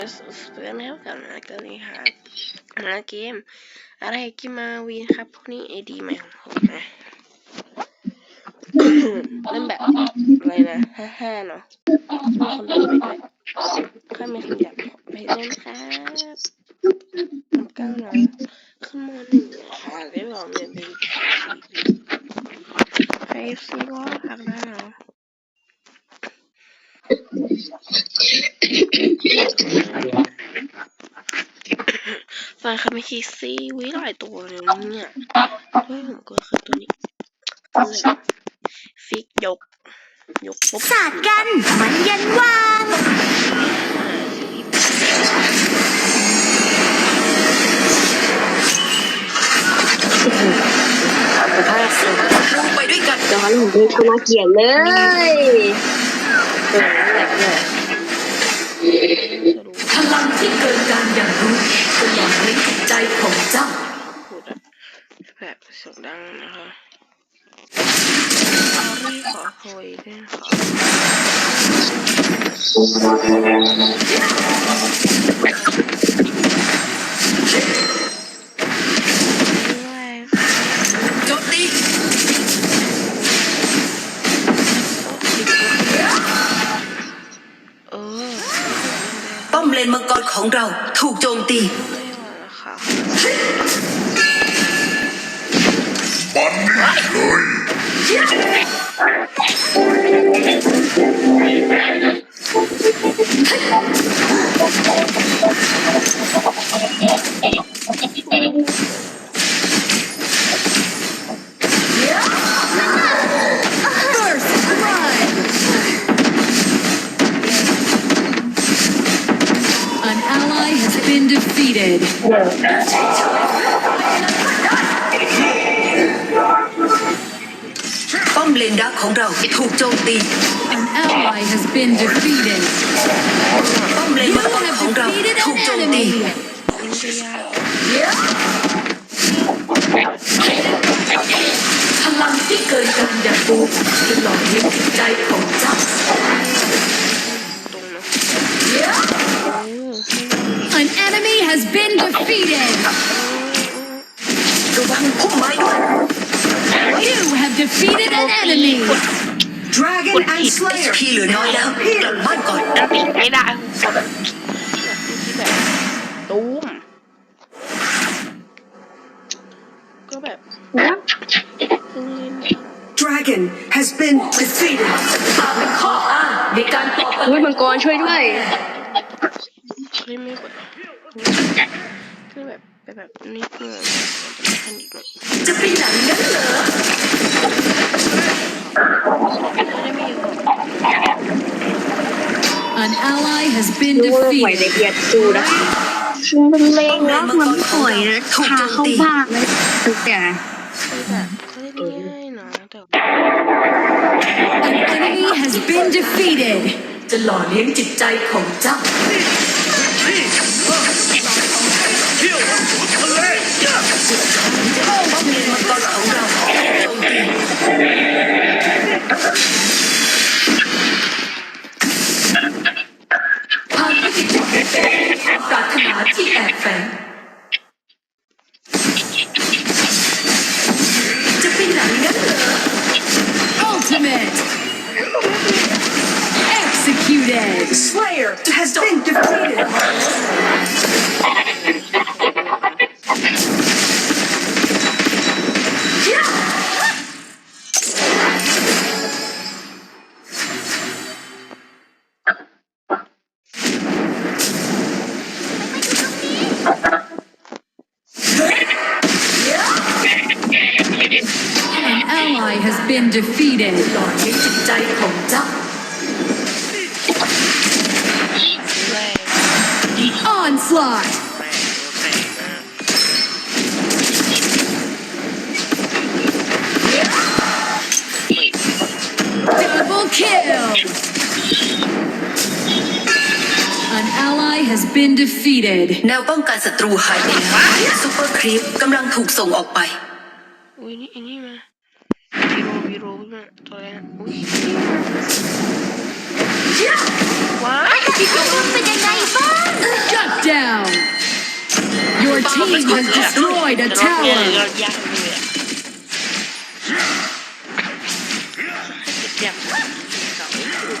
มาเพื่อนแล้วกันนะก็นี่ค่ะมาเกม อะไรกินมาวีนครับพวกนี้เอดีใหม่ของผมนะเล่นแบบอะไรนะห้าห้าเนาะมีคนเล่นไปด้วยข้าไม่ขยับไปเล่นครับมันเก้านะขึ้นมาหนึ่งนะคะได้บอกเรียนเป็นใครซีก็พักได้เนาะ ฟันคาเมคิซี่วิหลายตัวเลยนะเนี่ยเฮ้ยผมก็คือตัวนี้เลยฟิกยก ยกปุ๊บสาดกัน มันยันวางลงไปด้วยกันย้อนผมเข้ามาเขียนเลยเออนั่นแหละเนี่ยจะรู้ พลังที่เกินการอย่างรู้ตลองในจิตใจของเจ้าพูดแบบเสียงดังนะคะออรี่ขอคุยด้วยนะคะ ของเราถูกโจมตีไม่ไหวแล้ว ป้อมเลนดักของเราถูกโจมตี An ally has been defeated. ป้อมเลน You มังกร have ของเรา defeated ถูก an โจมตี enemy. มันจะยาก พลังที่เกินการอย่างรู้ตลอดในจิตใจของเจ้า has been defeated. ระวังพุ่มไม้ด้วย You have defeated an enemy. Dragon and Slayer พี่เหลือน้อยแล้วกลับบ้านก่อน อันนี้ไม่ได้แบบแบบที่แบบตูมก็แบบเพิ่งเล่น Dragon has been defeated เป็นข้ออ้างในการต่อต้าน อุ้ยมังกรช่วยด้วย เล่นไม่ไห วคือแบบไปแบบนิดเดียวทันอีกหน่อยจะไปไหนงั้นเหรอได้ไม่เยอะ An ally has been ดูว่าไหวใน defeated. เบียดสู้นะมันเล่งแล้วมันปล่อยนะพาเข้าบ้านเลยตั้งแต่คือแบบก็เล่นง่ายนะแต่ An enemy has been defeated. จะหล่อเลี้ยงจิตใจของเจ้าป้ executed. The Slayer has been defeated. defeated. Onslaught. แรงแรงมาก Double kill. An ally has been defeated. แนวป้องกันศัตรูหายไปแล้วซูเปอร์ครีปกำลังถูกส่งออกไป อุ้ยนี่ไอ้นี่มาวีโรวีโรมาตัวแรกอุ้ย ว้ายเป็นยังไงบ้าง down. Your team has destroyed a แต่รอบเนี้ย tower. เรายากเลยอะให้เก็บยากเสา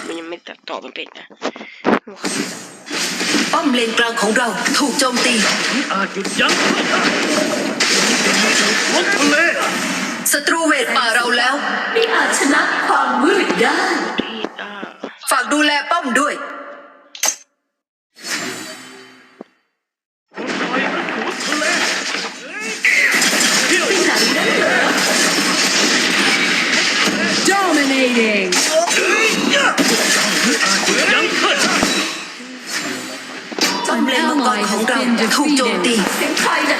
มันยังไม่ตัดต่อมันเป็นนะหัวเขาป้อมเลนกลางของเราถูกโจมตีอาจหยุดยั้งไม่ได้ลดทะเลศัตรูเวทป่าเราแล้วไม่อาจชนะความมืดได้ที่อ่า ฝากดูแลป้อมด้วย ปล่อยมันถูทะเลเที่ยว Dominating. ยังขึ้น ป้อมเลนมังกรของเราถูกโจมตีเสียงใครน่ะ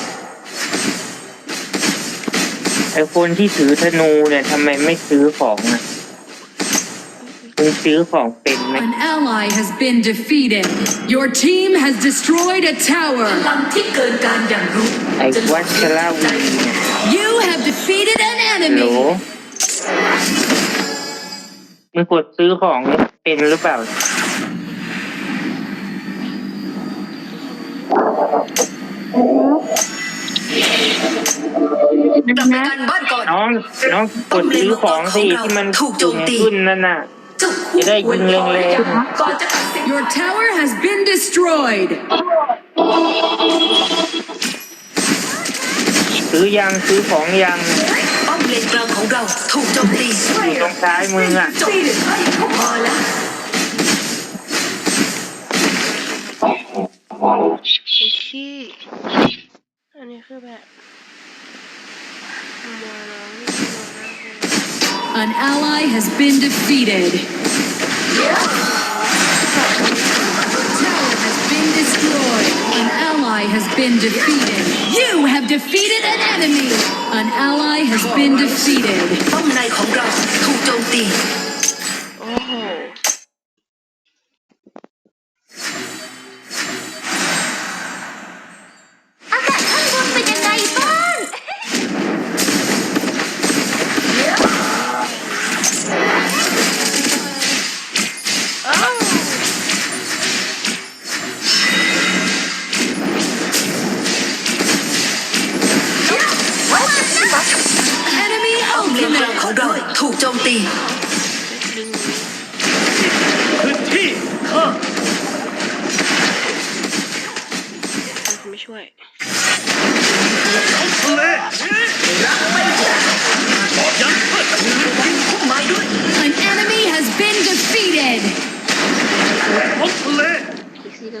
ไอคนที่ถือธนูเนี่ยทำไมไม่ซื้อของอะมึงซื้อของเป็นไหม An ally has been defeated. Your team has destroyed a พ tower. ลังที่เกินการอย่างรู้ไอวัชราวีเนี่ย You have defeated an โหล enemy. มึงกดซื้อของเป็นหรือเปล่าก ลับไปกันบ้านก่อนน้องน้องกดซื้อของสิที่มันถูกโจมตีขึ้นนั่นน่ะเจ้าคู่จะได้ยิงแรงๆก่อนจะตัดสิน Your tower has been destroyed. ซื้อยังซื้อของยังป้อมเลนกลางของเราถูกโจมตีอยู่ตรงซ้ายมืออะจบให้เข้ามาแล้วโอ้ชี้อันนี้คือแบบ An ally has been defeated. Tower has been destroyed. An ally has been defeated. You have defeated an enemy. An ally has been defeated. ป้อมในของเราถูกโจมตี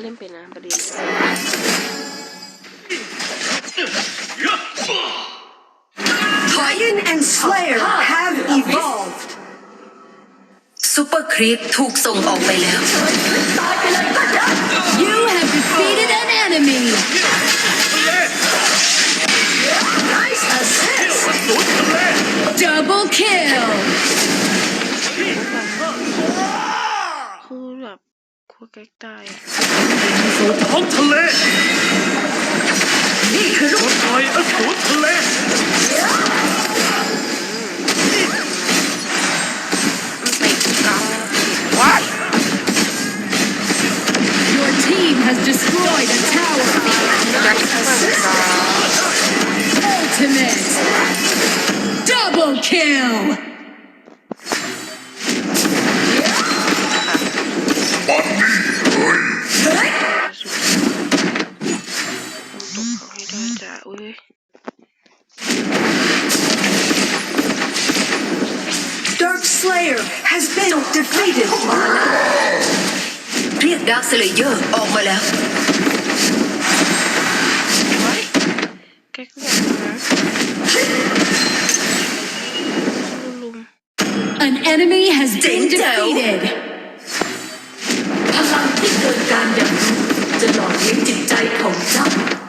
คิกซี่ก็เล่นเป็นนะประเด็น Titan and Slayer have evolved ซูเปอร์ครีปถูกส่งออกไปแล้ว You have defeated an enemy. สูดทะเล Double kill. på Your team has destroyed a tower! Ultimate! Double kill! ต้องตกเขาให้ได้จ้ะอุ้ย Dark Slayer has been defeated เรียกดาร์คสเลเยอร์ออกมาแล้ว ไว้แกก็อยากนะลุม An enemy has been Ding dong. defeated. ารอย่างนี้จะหล่อเลี้ยงจิตใจของเจ้า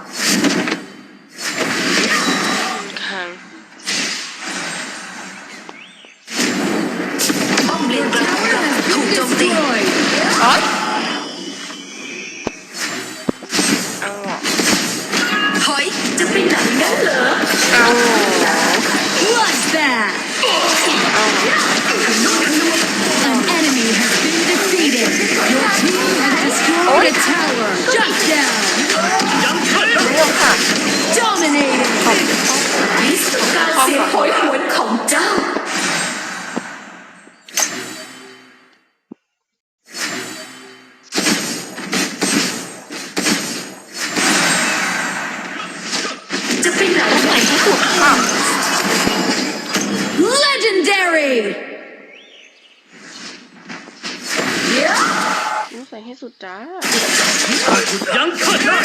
将克杀。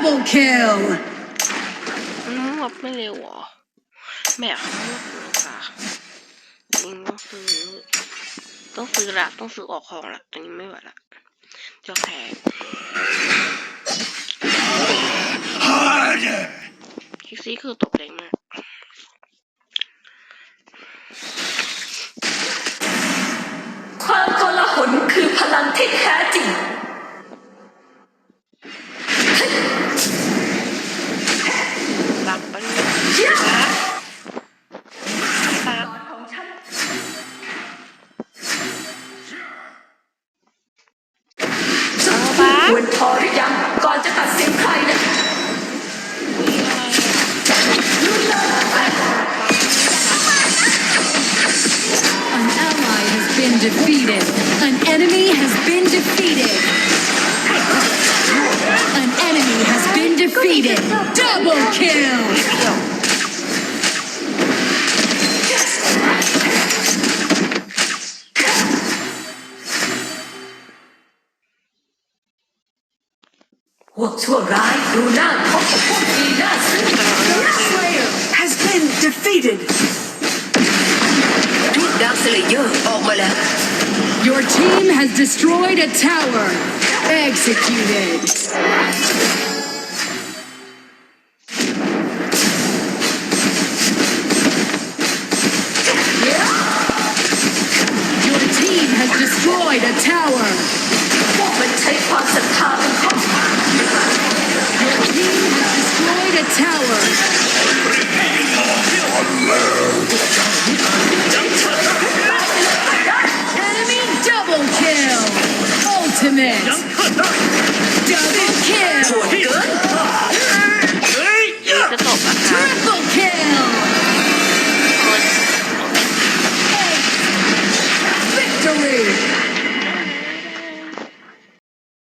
Double kill น้องรับไม่เร็วหรอแม่ต้องซื้อค่ะต้องซื้อ ต้องซื้อละต้องซื้อออกของละอนนี้ไม่ไหวละจะแพงคิกซี่คือตกแดงมากความโกลาหนคือพลังที่แท้ defeated. An enemy has been defeated. An enemy has been defeated. Double kill. Walk to arrive, do not. Slayer has been defeated. Your team has destroyed a tower. Executed. Giants.